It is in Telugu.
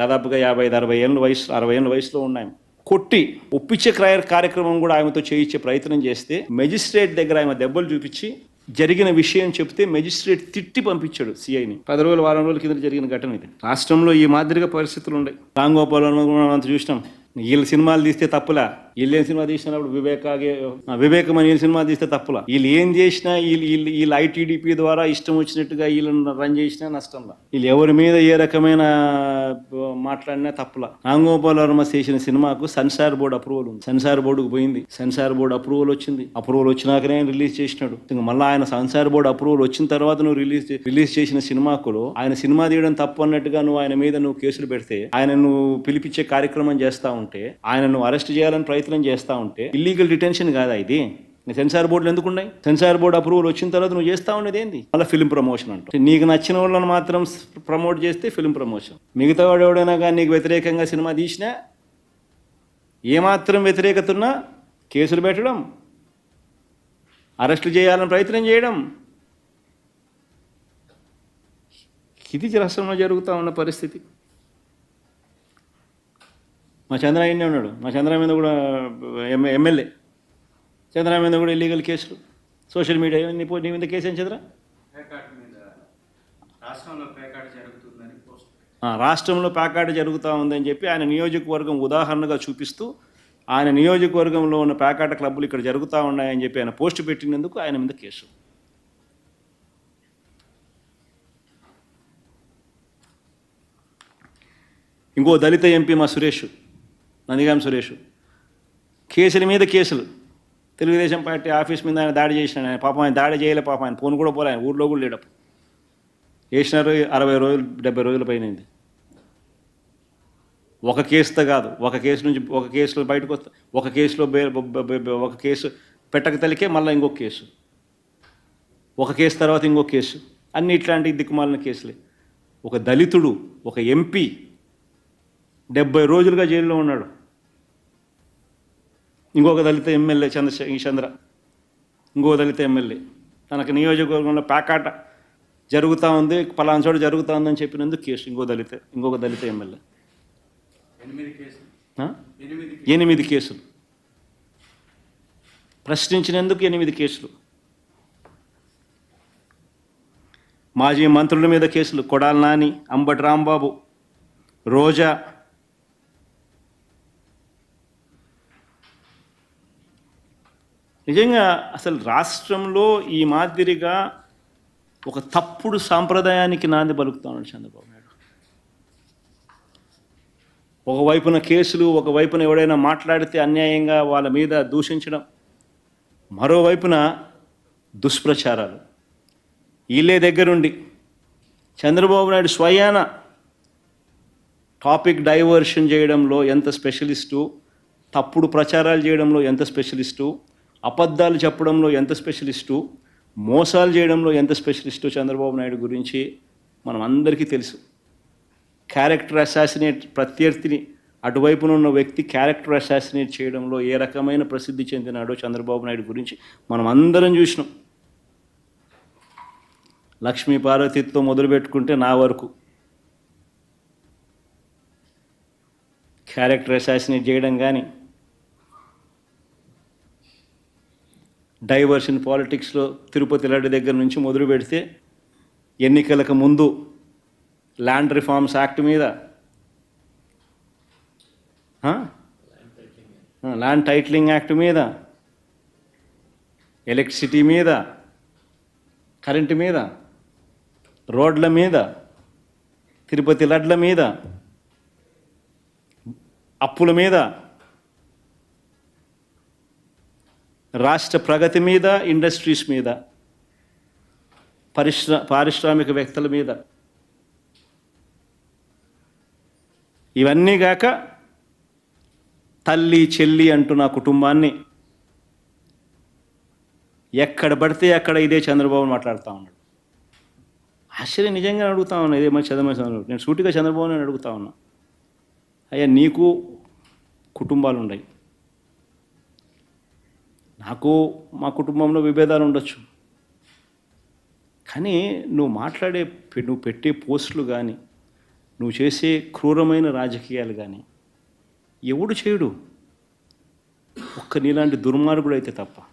దాదాపుగా యాభై ఐదు అరవై ఏళ్ళ వయసు అరవై ఏళ్ళ వయసులో ఉన్నాయి కొట్టి ఒప్పించే క్రయర్ కార్యక్రమం కూడా ఆమెతో చేయించే ప్రయత్నం చేస్తే మెజిస్ట్రేట్ దగ్గర ఆమె దెబ్బలు చూపించి జరిగిన విషయం చెప్తే మెజిస్ట్రేట్ తిట్టి పంపించాడు సిఐని. పది రోజులు వారం రోజుల కింద జరిగిన ఘటన ఇది. రాష్ట్రంలో ఈ మాదిరిగా పరిస్థితులు ఉన్నాయి. రాంగోపాల్ మనం చూసినాం. వీళ్ళ సినిమాలు తీస్తే తప్పులా? వీళ్ళు ఏం సినిమా తీసినప్పుడు వివేకాగే వివేకం అని వీళ్ళ సినిమా తీస్తే తప్పులా? వీళ్ళు ఏం చేసినా వీళ్ళు వీళ్ళు వీళ్ళు ఐటీడీపీ ద్వారా ఇష్టం వచ్చినట్టుగా వీళ్ళని రన్ చేసినా నష్టంలా వీళ్ళు ఎవరి మీద ఏ రకమైన మాట్లాడినా తప్పులా? రామ్ గోపాల్ వర్మ చేసిన సినిమాకు సెన్సార్ బోర్డు అప్రూవల్ ఉంది. సెన్సార్ బోర్డుకు పోయింది. సెన్సార్ బోర్డు అప్రూవల్ వచ్చింది. అప్రూవల్ వచ్చినాకనే ఆయన రిలీజ్ చేసినాడు. ఇంకా మళ్ళీ ఆయన సెన్సార్ బోర్డు అప్రూవల్ వచ్చిన తర్వాత నువ్వు రిలీజ్ రిలీజ్ చేసిన సినిమాకులో ఆయన సినిమా తీయడం తప్పు అన్నట్టుగా నువ్వు ఆయన మీద నువ్వు కేసులు పెడితే ఆయన నువ్వు పిలిపించే కార్యక్రమం చేస్తా ఉంటే ఆయన నువ్వు అరెస్ట్ చేయాలని ప్రయత్నం చేస్తా ఉంటే ఇల్లీగల్ డిటెన్షన్ కాదా ఇది? నీ సెన్సార్ బోర్డులు ఎందుకు ఉన్నాయి సెన్సార్ బోర్డు అప్రూవల్ వచ్చిన తర్వాత నువ్వు చేస్తా ఉండేది ఏంది? మళ్ళీ ఫిల్మ్ ప్రమోషన్ అంటే నీకు నచ్చిన వాళ్ళని మాత్రం ప్రమోట్ చేస్తే ఫిల్మ్ ప్రమోషన్ మిగతా వాడు ఎవడైనా కానీ నీకు వ్యతిరేకంగా సినిమా తీసినా ఏమాత్రం వ్యతిరేకత ఉన్నా కేసులు పెట్టడం అరెస్టులు చేయాలని ప్రయత్నం చేయడం. ఇది రాష్ట్రంలో జరుగుతూ ఉన్న పరిస్థితి. మా చంద్రయ్యనే ఉన్నాడు. మా చంద్ర మీద కూడా ఎమ్మె ఎమ్మెల్యే. చంద్ర మీద కూడా ఇల్లీగల్ కేసులు సోషల్ మీడియా నీ పో- నీ మీద కేసు ఏం చంద్ర రాష్ట్రంలో ప్యాకాట జరుగుతూ ఉందని చెప్పి ఆయన నియోజకవర్గం ఉదాహరణగా చూపిస్తూ ఆయన నియోజకవర్గంలో ఉన్న ప్యాకాట క్లబ్బులు ఇక్కడ జరుగుతూ ఉన్నాయని చెప్పి ఆయన పోస్ట్ పెట్టినందుకు ఆయన మీద కేసు. ఇంకో దళిత ఎంపీ మా సురేష్. నందిగాం సురేష్. కేసుల మీద కేసులు. తెలుగుదేశం పార్టీ ఆఫీస్ మీద ఆయన దాడి చేసినాడు ఆయన పాపం ఆయన దాడి చేయలే పాపం ఆయన ఫోన్ కూడా పోలే ఆయన ఊర్లో కూడా లేడప్పుడు వేసినారు అరవై రోజులు డెబ్బై రోజుల పైన ఒక కేసుతో కాదు ఒక కేసు నుంచి ఒక కేసులో బయటకు వస్తా ఒక కేసులో ఒక కేసు పెట్టక తలికే మళ్ళీ ఇంకొక కేసు. ఒక కేసు తర్వాత ఇంకొక కేసు. అన్ని ఇట్లాంటి దిక్కుమాలిన కేసులే. ఒక దళితుడు ఒక ఎంపీ డెబ్బై రోజులుగా జైల్లో ఉన్నాడు. ఇంకొక దళిత ఎమ్మెల్యే చంద్ర చంద్ర. ఇంకో దళిత ఎమ్మెల్యే. తనకు నియోజకవర్గంలో ప్యాకాట జరుగుతూ ఉంది పలానా చోట జరుగుతూ ఉందని చెప్పినందుకు కేసు. ఇంకో దళిత ఇంకొక దళిత ఎమ్మెల్యే. ఎనిమిది కేసులు. ప్రశ్నించినందుకు ఎనిమిది కేసులు. మాజీ మంత్రుల మీద కేసులు. కొడాల నాని అంబటి రాంబాబు రోజా నిజంగా అసలు రాష్ట్రంలో ఈ మాదిరిగా ఒక తప్పుడు సాంప్రదాయానికి నాంది పలుకుతా ఉన్నాడు చంద్రబాబు నాయుడు. ఒకవైపున కేసులు ఒకవైపున ఎవడైనా మాట్లాడితే అన్యాయంగా వాళ్ళ మీద దూషించడం మరోవైపున దుష్ప్రచారాలు. వీళ్ళే దగ్గరుండి చంద్రబాబు నాయుడు స్వయాన టాపిక్ డైవర్షన్ చేయడంలో ఎంత స్పెషలిస్టు తప్పుడు ప్రచారాలు చేయడంలో ఎంత స్పెషలిస్టు అబద్ధాలు చెప్పడంలో ఎంత స్పెషలిస్టు మోసాలు చేయడంలో ఎంత స్పెషలిస్టు చంద్రబాబు నాయుడు గురించి మనం అందరికీ తెలుసు. క్యారెక్టర్ అసాసినేట్ ప్రత్యర్థిని అటువైపున ఉన్న వ్యక్తి క్యారెక్టర్ అసాసినేట్ చేయడంలో ఏ రకమైన ప్రసిద్ధి చెందినాడో చంద్రబాబు నాయుడు గురించి మనం అందరం చూసినాం. లక్ష్మీ పార్వతితో మొదలు పెట్టుకుంటే నా వరకు. క్యారెక్టర్ అసాసినేట్ చేయడం కానీ డైవర్షన్ పాలిటిక్స్లో తిరుపతి లడ్డు దగ్గర నుంచి మొదలు పెడితే ఎన్నికలకు ముందు ల్యాండ్ రిఫార్మ్స్ యాక్ట్ మీద? ల్యాండ్ టైటిలింగ్ యాక్ట్ మీద? ఎలక్ట్రిసిటీ మీద? కరెంటు మీద? రోడ్ల మీద? తిరుపతి లడ్ల మీద? అప్పుల మీద? రాష్ట్ర ప్రగతి మీద ఇండస్ట్రీస్ మీద పరిశ్ర పారిశ్రామిక వ్యక్తుల మీద. ఇవన్నీ గాక తల్లి చెల్లి అంటూ నా కుటుంబాన్ని ఎక్కడ పడితే అక్కడ ఇదే చంద్రబాబు మాట్లాడుతూ ఉన్నాడు. ఆశ్చర్యం నిజంగా అడుగుతా ఉన్నా ఇదే మంచి చంద్రబాబు చంద్రబాబు. నేను సూటిగా చంద్రబాబు నాయుడు అడుగుతా ఉన్నా. అయ్యా నీకు కుటుంబాలు ఉన్నాయి నాకు మా కుటుంబంలో విభేదాలు ఉండొచ్చు. కానీ నువ్వు మాట్లాడే నువ్వు పెట్టే పోస్టులు కానీ నువ్వు చేసే క్రూరమైన రాజకీయాలు కానీ ఎవడు చేయడు. ఒక్క నీలాంటి దుర్మార్గుడు అయితే తప్ప.